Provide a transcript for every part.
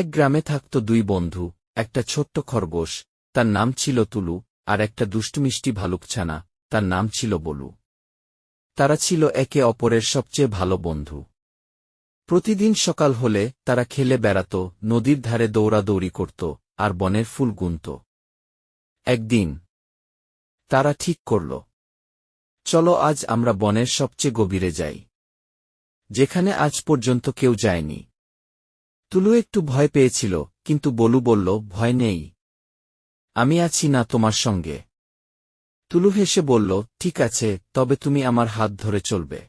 এক গ্রামে থাকত দুই বন্ধু, একটা ছোট্ট খরগোশ, তার নাম ছিল তুলু, আর একটা দুষ্টুমিষ্টি ভালুকছানা, তার নাম ছিল বলু। তারা ছিল একে অপরের সবচেয়ে ভালো বন্ধু। প্রতিদিন সকাল হলে তারা খেলে বেড়াত, নদীর ধারে দৌড়াদৌড়ি করত, আর বনের ফুল গুনত। একদিন তারা ঠিক করল, চলো আজ আমরা বনের সবচেয়ে গভীরে যাই, যেখানে আজ পর্যন্ত কেউ যায়নি। তুলু একটু ভয় পেয়েছিল, কিন্তু বলু বলল, ভয় নেই। আমি আছি না তোমার সঙ্গে। তুলু হেসে বলল, ঠিক আছে, তবে তুমি আমার হাত ধরে চলবে।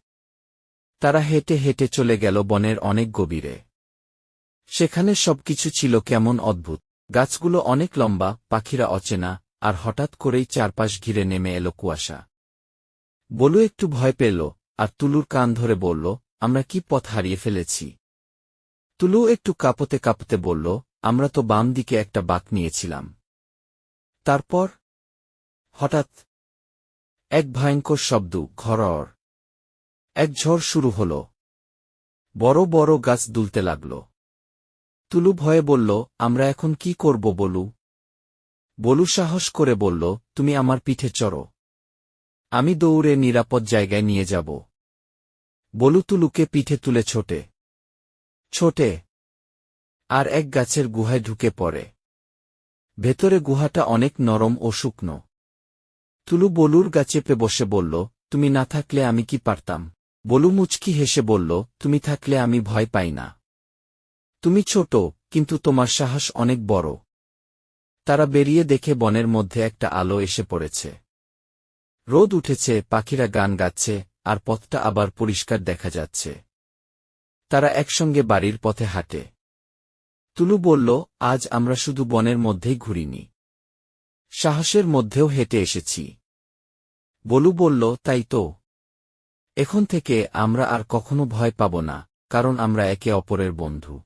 তারা হেঁটে হেঁটে চলে গেল বনের অনেক গভীরে। সেখানে সবকিছু ছিল কেমন অদ্ভুত। গাছগুলো অনেক লম্বা, পাখিরা অচেনা, আর হঠাৎ করেই চারপাশ ঘিরে নেমে এলো কুয়াশা। বলু একটু ভয় পেল, আর তুলুর কান ধরে বলল, আমরা কি পথ হারিয়ে ফেলেছি? তুলু একটু কাঁপতে কাঁপতে বলল, আমরা তো বাম দিকে একটা বাঁক নিয়েছিলাম। তারপর? হঠাৎ এক ভয়ঙ্কর শব্দ, ঘরর। এক ঝড় শুরু হল। বড় বড় গাছ দুলতে লাগল। তুলু ভয়ে বলল, আমরা এখন কি করব বলু? বলু সাহস করে বলল, তুমি আমার পিঠে চড়ো। আমি দৌড়ে নিরাপদ জায়গায় নিয়ে যাব। বলু তুলুকে পিঠে তুলে ছোটে। ছোটে। আর এক গাছের গুহায় ঢুকে পড়ে। ভেতরে গুহাটা অনেক নরম ও শুকনো। তুলু বলুর গাছেপে বসে বলল, তুমি না থাকলে আমি কি পারতাম? বলু মুচকি হেসে বলল, তুমি থাকলে আমি ভয় পাই না। তুমি ছোট, কিন্তু তোমার সাহস অনেক বড়। তারা বেরিয়ে দেখে বনের মধ্যে একটা আলো এসে পড়েছে। রোদ উঠেছে, পাখিরা গান গাচ্ছে, আর পথটা আবার পরিষ্কার দেখা যাচ্ছে। তারা একসঙ্গে বাড়ির পথে হাঁটে। তুলু বলল, আজ আমরা শুধু বনের মধ্যেই ঘুরিনি। সাহসের মধ্যেও হেঁটে এসেছি। বলু বলল, তাই তো। এখন থেকে আমরা আর কখনো ভয় পাব না, কারণ আমরা একে অপরের বন্ধু।